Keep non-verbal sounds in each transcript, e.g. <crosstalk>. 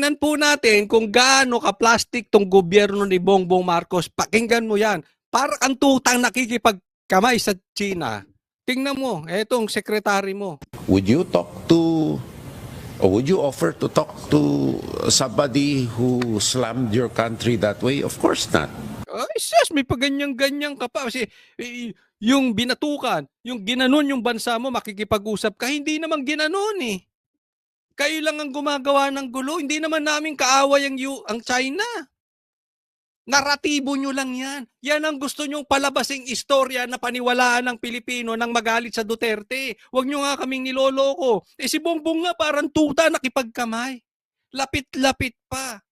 tingnan po natin kung gaano ka-plastic tong gobyerno ni Bongbong Marcos. Pakinggan mo yan. Para kang tutang nakikipagkamay sa China. Tingnan mo, etong sekretary mo. Would you talk to, or would you offer to talk to somebody who slammed your country that way? Of course not. Ay, sus, may paganyan-ganyan ka pa. Kasi yung binatukan, yung ginanon yung bansa mo, makikipag-usap ka, hindi naman ginanon eh. Kayo lang ang gumagawa ng gulo. Hindi naman namin kaaway ang, U- ang China. Naratibo nyo lang yan. Yan ang gusto nyong palabasing istorya na paniwalaan ng Pilipino nang magalit sa Duterte. Huwag nyo nga kaming niloloko. Eh si Bongbong nga parang tuta nakipagkamay. Lapit-lapit pa.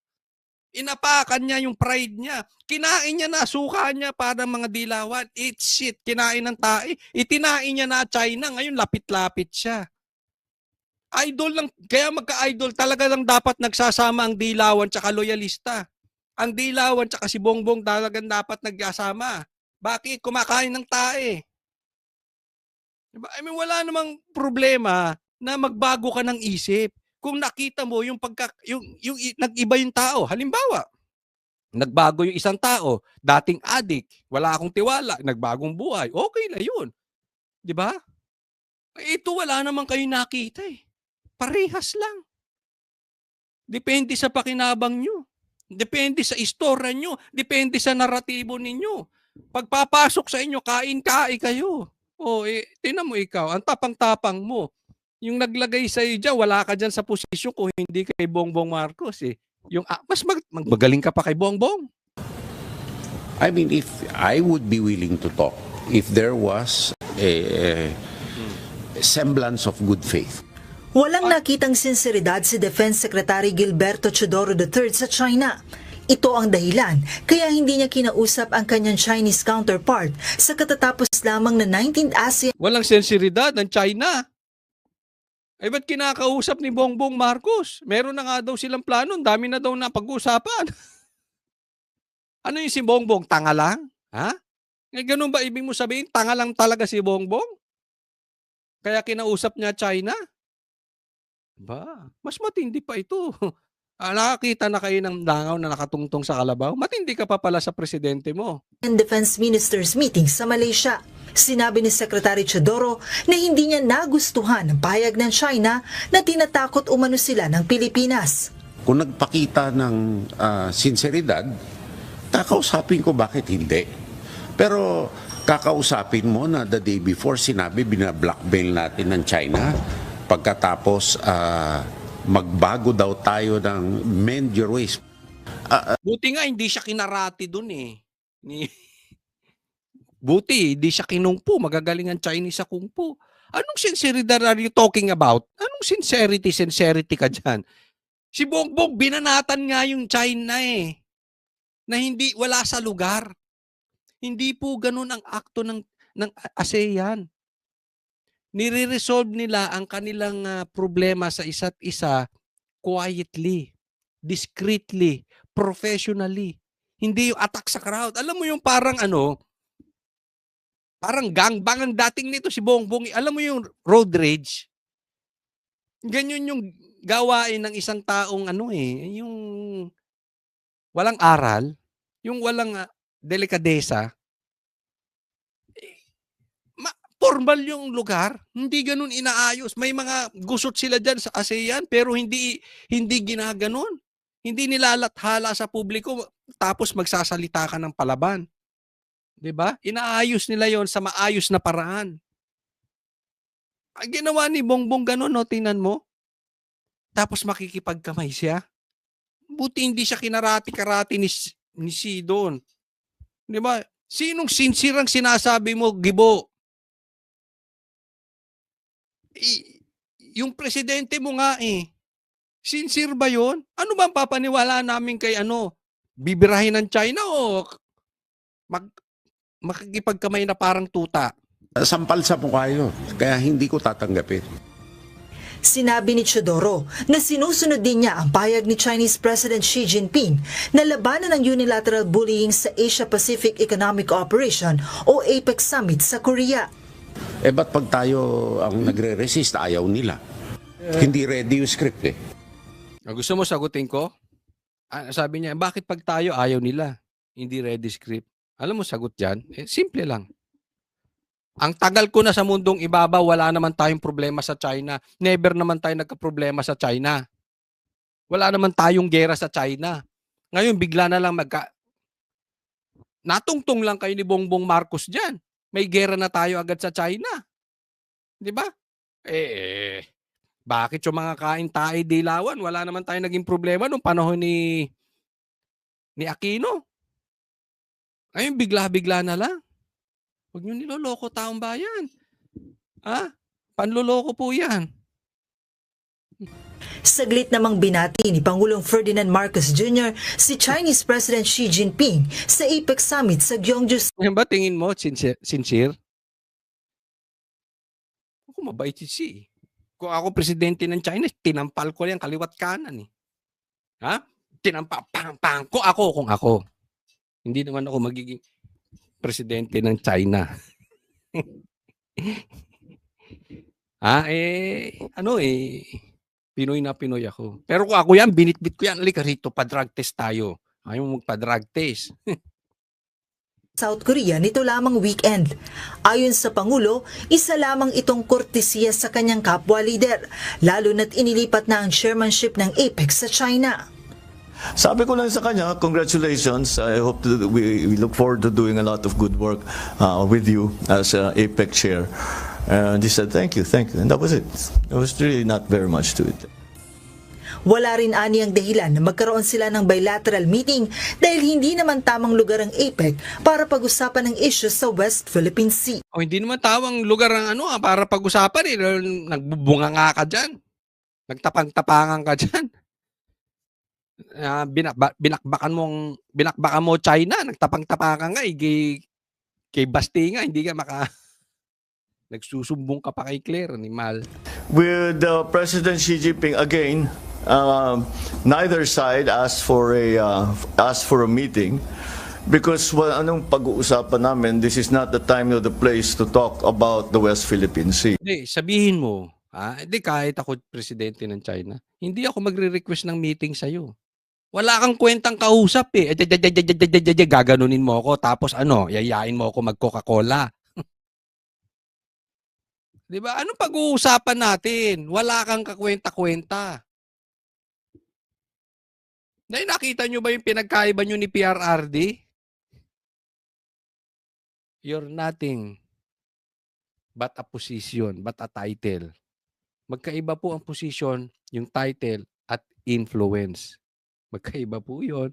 Inapakan niya yung pride niya. Kinain niya na, suka niya para mga dilawan. It's shit. Kinain ng tae. Itinain niya na China. Ngayon, lapit-lapit siya. Idol lang. Kaya magka-idol talaga lang dapat nagsasama ang dilawan tsaka loyalista. Ang dilawan tsaka si Bongbong talagang dapat nagsasama. Bakit? Kumakain ng tae. Diba? I mean, wala namang problema na magbago ka ng isip kung nakita mo yung pagka yung, yung, i- nag-iba yung tao. Halimbawa, nagbago yung isang tao, dating adik, wala akong tiwala, nagbagong buhay. Okay na 'yun. 'Di ba? Ito wala naman kayo nakita eh. Parehas lang. Depende sa pakinabang nyo. Depende sa istorya nyo. Depende sa naratibo ninyo. Pagpapasok sa inyo, kain-kai kayo. O, eh, tinan mo ikaw, ang tapang-tapang mo yung naglagay sa iyo dyan, wala ka dyan sa posisyon kung hindi kay Bongbong Marcos eh. Yung ah, mas mag, mag- magaling ka pa kay Bongbong. I mean, if I would be willing to talk, if there was a, a semblance of good faith. Walang nakitang sinseridad si Defense Secretary Gilberto Chodoro III sa China. Ito ang dahilan kaya hindi niya kinausap ang kanyang Chinese counterpart sa katatapos lamang na 19th ASEAN Walang sensiridad ng China. Eh ba't kinakausap ni Bongbong Marcos? Meron na nga daw silang plano, dami na daw na pag-uusapan. <laughs> ano yung si Bongbong? Tanga lang? Ha? Eh, ganun ba ibig mo sabihin? Tanga lang talaga si Bongbong? Kaya kinausap niya China? Ba, mas matindi pa ito. <laughs> Ah, nakakita na kayo ng langaw na nakatungtong sa kalabaw? Matindi ka pa pala sa presidente mo. Defense Ministers meeting sa Malaysia. Sinabi ni Secretary Chodoro na hindi niya nagustuhan ang payag ng China na tinatakot umano sila ng Pilipinas. Kung nagpakita ng ah, sinseridad, kakausapin ko bakit hindi. Pero kakausapin mo na the day before sinabi binablockmail natin ng China pagkatapos ah, magbago daw tayo ng mend your ways. Buti nga hindi siya kinarati dun eh. Ni <laughs> Buti hindi siya kinungpo, magagaling ang Chinese sa kung fu. Anong sinceridad are you talking about? Anong sincerity, sincerity ka dyan? Si Bongbong, binanatan nga yung China eh. Na hindi, wala sa lugar. Hindi po ganun ang akto ng, ng ASEAN. Nire-resolve nila ang kanilang ah, problema sa isa't isa quietly, discreetly, professionally. Hindi yung attack sa crowd. Alam mo yung parang ano, parang gangbang ang dating nito si Bongbong. Alam mo yung road rage? Ganyan yung gawain ng isang taong ano eh, yung walang aral, yung walang ah, delikadesa. Eh, ma- formal yung lugar, hindi ganun inaayos. May mga gusot sila dyan sa ASEAN pero hindi hindi ginaganon. Hindi nilalathala sa publiko tapos magsasalita ka ng palaban. 'Di ba? Inaayos nila 'yon sa maayos na paraan. Ang ginawa ni Bongbong ganun, no, tingnan mo. Tapos makikipagkamay siya. Buti hindi siya kinarati-karati ni, ni Si doon. 'Di ba? Sinong sinsirang sinasabi mo, Gibo? I- yung presidente mo nga eh. Sincere ba yun? Ano ba ang papaniwala namin kay ano? Bibirahin ng China o mag, makikipagkamay na parang tuta? Sampal sa mukha yun. Kaya hindi ko tatanggapin. Sinabi ni Chodoro na sinusunod din niya ang payag ni Chinese President Xi Jinping na labanan ang unilateral bullying sa Asia-Pacific Economic Cooperation o APEC Summit sa Korea. Eh ba't pag tayo ang nagre-resist, ayaw nila. Hindi ready yung script eh. Ah, Gusto mo sagutin ko? Ah, sabi niya, bakit pag tayo ayaw nila? Hindi ready script. Alam mo sagot dyan? Eh, simple lang. Ang tagal ko na sa mundong ibabaw, wala naman tayong problema sa China. Never naman tayo nagka-problema sa China. Wala naman tayong gera sa China. Ngayon, bigla na lang magka... Natungtong lang kayo ni Bongbong Marcos dyan. May gera na tayo agad sa China. Di ba? Eh, bakit yung mga kain tae dilawan? Wala naman tayo naging problema nung panahon ni ni Aquino. Ayun, bigla-bigla na lang. Huwag niyo niloloko taong bayan. Ha? Panloloko po yan. Saglit namang binati ni Pangulong Ferdinand Marcos Jr. si Chinese President Xi Jinping sa APEC Summit sa Gyeongju Yan ba tingin mo, sincere? sincere? Ako mabait si Xi. Kung ako presidente ng China, tinampal ko yan kaliwat kanan eh. Ha? Tinampa, pang, pang, ko ako kung ako. Hindi naman ako magiging presidente ng China. <laughs> ha? Eh, ano eh, Pinoy na Pinoy ako. Pero kung ako yan, binitbit ko yan. Halika rito, pa-drug test tayo. Ayaw mo magpa-drug test. <laughs> South Korea nito lamang weekend. Ayon sa Pangulo, isa lamang itong kortesiya sa kanyang kapwa leader, lalo na't inilipat na ang chairmanship ng APEC sa China. Sabi ko lang sa kanya, congratulations. I hope that we, we look forward to doing a lot of good work uh, with you as uh, APEC chair. And he said, thank you, thank you. And that was it. There was really not very much to it. Wala rin ani ang dahilan na magkaroon sila ng bilateral meeting dahil hindi naman tamang lugar ang APEC para pag-usapan ng issues sa West Philippine Sea. O hindi naman tawang lugar ang ano ah, para pag-usapan eh. Nagbubunga nga ka dyan. Nagtapang-tapangan ka dyan. <laughs> Ah, binakba, binakbakan mong binakbakan mo China, nagtapang-tapangan nga eh. Kay, kay Basti nga, hindi ka maka <laughs> nagsusumbong ka pa kay Claire, animal. With uh, President Xi Jinping again, um, neither side asked for a uh, asked for a meeting because well, anong pag-uusapan namin, this is not the time or the place to talk about the West Philippine Sea. Hindi, sabihin mo, ah, hindi kahit ako presidente ng China, hindi ako magre-request ng meeting sa'yo. Wala kang kwentang kausap eh. Gaganunin mo ako tapos ano, yayain mo ako mag-Coca-Cola. 'Di ba? Anong pag-uusapan natin? Wala kang kakwenta-kwenta. Dahil nakita nyo ba yung pinagkaiba nyo ni PRRD? You're nothing but a position, but a title. Magkaiba po ang position, yung title at influence. Magkaiba po yun.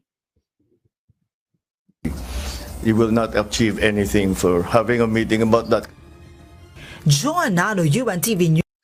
You will not achieve anything for having a meeting about that Joanna Nano, UNTV News.